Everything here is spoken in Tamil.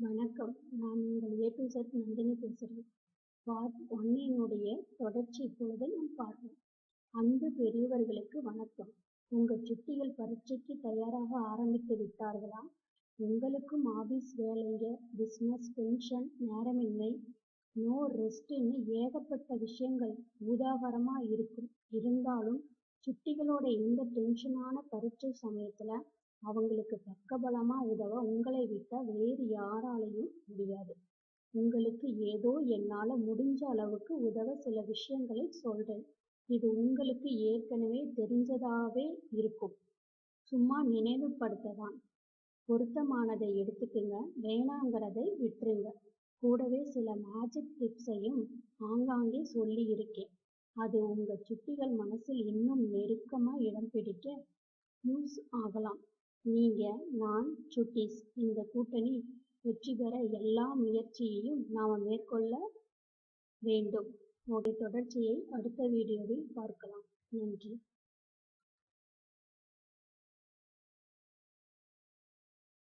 வணக்கம். நான் உங்கள் ஏ டு செட் நந்தினி பேசுகிறேன். பார்ட் ஒன்னினுடைய தொடர்ச்சி இப்பொழுது நாம் பார்ப்போம். அன்பு பெரியவர்களுக்கு வணக்கம். உங்கள் சுட்டிகள் பரீட்சைக்கு தயாராக ஆரம்பித்து விட்டார்களா? உங்களுக்கும் ஆபீஸ் வேலைங்க பிஸ்னஸ் டென்ஷன் நேரமின்மை. நோ ரெஸ்ட்னு ஏகப்பட்ட விஷயங்கள் உதாகரமாக இருக்கும். இருந்தாலும் சுட்டிகளோட இந்த டென்ஷனான பரீட்சை சமயத்துல அவங்களுக்கு பக்கபலமா உதவ உங்களை விட்ட வேறு யாராலையும் முடியாது. உங்களுக்கு ஏதோ என்னால முடிஞ்ச அளவுக்கு உதவ சில விஷயங்களை சொல்றேன். இது உங்களுக்கு ஏற்கனவே தெரிஞ்சதாவே இருக்கும். சும்மா நினைவுபடுத்ததான். பொருத்தமானதை எடுத்துக்குங்க. வேணாங்கிறதை விட்டுருங்க. கூடவே சில மேஜிக் டிப்ஸையும் ஆங்காங்கே சொல்லி இருக்கேன். அது உங்க சுட்டிகள் மனசில் இன்னும் நெருக்கமா இடம் பிடிக்க யூஸ் ஆகலாம். நீங்க நான் சுட்டீஸ் இந்த கூட்டணி வெற்றி பெற எல்லா முயற்சியையும் நாம் மேற்கொள்ள வேண்டும். உடைய தொடர்ச்சியை அடுத்த வீடியோவில் பார்க்கலாம்.